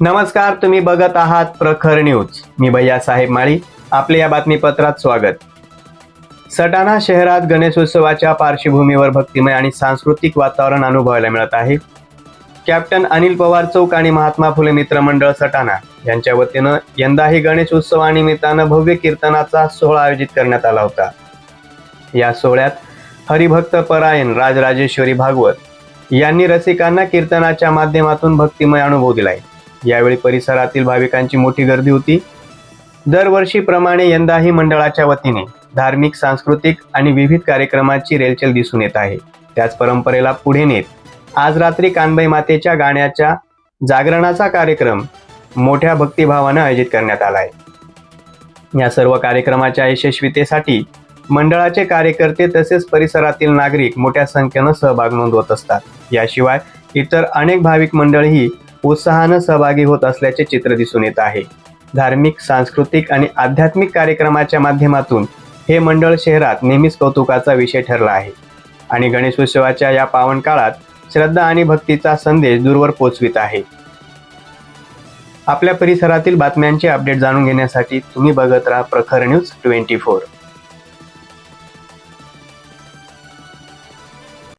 नमस्कार तुम्ही बघत आहात प्रखर न्यूज. मी भैया साहेब माळी आपले या बातमीपत्रात स्वागत. सटाणा शहरात गणेशोत्सवाच्या पार्श्वभूमीवर भक्तिमय आणि सांस्कृतिक वातावरण अनुभवायला मिळत आहे. कॅप्टन अनिल पवार चौक आणि महात्मा फुले मित्र मंडळ सटाणा यांच्या वतीनं यंदाही गणेशोत्सवानिमित्तानं भव्य कीर्तनाचा सोहळा आयोजित करण्यात आला होता. या सोहळ्यात हरिभक्त परायण राजराजेश्वरी भागवत यांनी रसिकांना कीर्तनाच्या माध्यमातून भक्तिमय अनुभव दिलाय. यावेळी परिसरातील भाविकांची मोठी गर्दी होती. दरवर्षीप्रमाणे यंदाही मंडळाच्या वतीने धार्मिक सांस्कृतिक आणि विविध कार्यक्रमाची रेलचेल दिसून येत आहे. त्याच परंपरेला पुढे नेत आज रात्री कानबाई मातेच्या गाण्याच्या जागरणाचा कार्यक्रम मोठ्या भक्तिभावानं आयोजित करण्यात आला आहे. या सर्व कार्यक्रमाच्या यशस्वीतेसाठी मंडळाचे कार्यकर्ते तसेच परिसरातील नागरिक मोठ्या संख्येनं सहभाग नोंदवत असतात. याशिवाय इतर अनेक भाविक मंडळही उत्साहानं सहभागी होत असल्याचे चित्र दिसून येत आहे. धार्मिक सांस्कृतिक आणि आध्यात्मिक कार्यक्रमाच्या माध्यमातून हे मंडळ शहरात नेहमीच कौतुकाचा विषय ठरला आहे. आणि गणेशोत्सवाच्या या पावन काळात श्रद्धा आणि भक्तीचा संदेश दूरवर पोचवित आहे. आपल्या परिसरातील बातम्यांचे अपडेट जाणून घेण्यासाठी तुम्ही बघत राहा प्रखर न्यूज ट्वेंटी फोर.